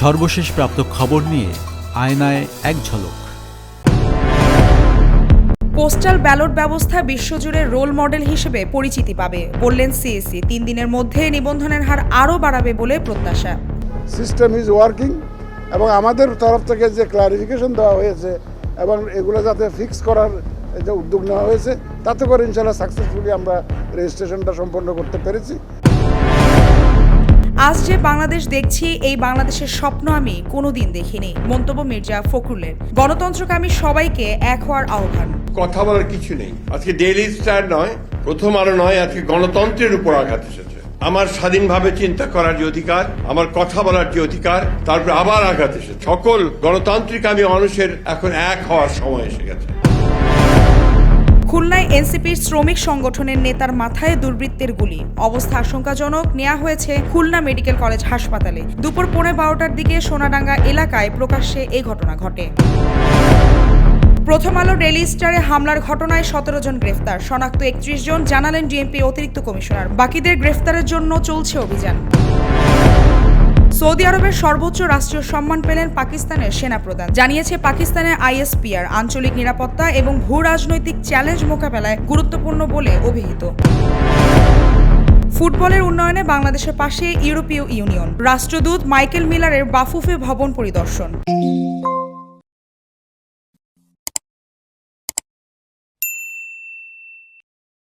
সর্বশেষ প্রাপ্ত খবর নিয়ে আয়নায় এক ঝলক। পোস্টাল ব্যালট ব্যবস্থা বিশ্বজুড়ে রোল মডেল হিসেবে পরিচিতি পাবে বললেন সিএসসি। তিন দিনের মধ্যে নিবন্ধনের হার আরও বাড়াবে বলে প্রত্যাশা। সিস্টেম ইজ ওয়ার্কিং এবং আমাদের তরফ থেকে যে ক্লারিফিকেশন দেওয়া হয়েছে এবং এগুলো যাতে ফিক্স করার যে উদ্যোগ নেওয়া হয়েছে তাতে করে ইনশাল্লাহ সাকসেসফুলি আমরা রেজিস্ট্রেশনটা সম্পন্ন করতে পেরেছি। আজ যে বাংলাদেশ দেখছি, এই বাংলাদেশের স্বপ্ন আমি কোনোদিন দেখিনি, মন্তব্য মির্জা ফখরুলের। গণতন্ত্রকামী সবাইকে এক হওয়ার আহ্বান। কথা বলার কিছু নেই। আজকে ডেইলি স্টার নয়, প্রথম আলো নয়, আজকে গণতন্ত্রের উপর আঘাত এসেছে। আমার স্বাধীনভাবে চিন্তা করার যে অধিকার, আমার কথা বলার যে অধিকার তারপর আবার আঘাত এসেছে। সকল গণতান্ত্রিক আমি মানুষের এখন এক হওয়ার সময় এসে গেছে। খুলনায় এনসিপির শ্রমিক সংগঠনের নেতার মাথায় দুর্বৃত্তের গুলি। অবস্থা আশঙ্কাজনক। নেওয়া হয়েছে খুলনা মেডিকেল কলেজ হাসপাতালে। দুপুর পৌনে বারোটার দিকে সোনাডাঙ্গা এলাকায় প্রকাশ্যে এই ঘটনা ঘটে। প্রথম আলো রেলি স্টারে হামলার ঘটনায় সতেরো জন গ্রেফতার। শনাক্ত একত্রিশ জন, জানালেন ডিএমপি অতিরিক্ত কমিশনার। বাকিদের গ্রেফতারের জন্য চলছে অভিযান। সৌদি আরবের সর্বোচ্চ রাষ্ট্রীয় সম্মান পেলেন পাকিস্তানের সেনাপ্রধান। জানিয়েছে পাকিস্তানের আইএসপিআর, আঞ্চলিক নিরাপত্তা এবং ভূ রাজনৈতিক চ্যালেঞ্জ মোকাবেলায় গুরুত্বপূর্ণ বলে অভিহিত। ফুটবলের উন্নয়নে বাংলাদেশের পাশে ইউরোপীয় ইউনিয়ন। রাষ্ট্রদূত মাইকেল মিলারের বাফুফে ভবন পরিদর্শন।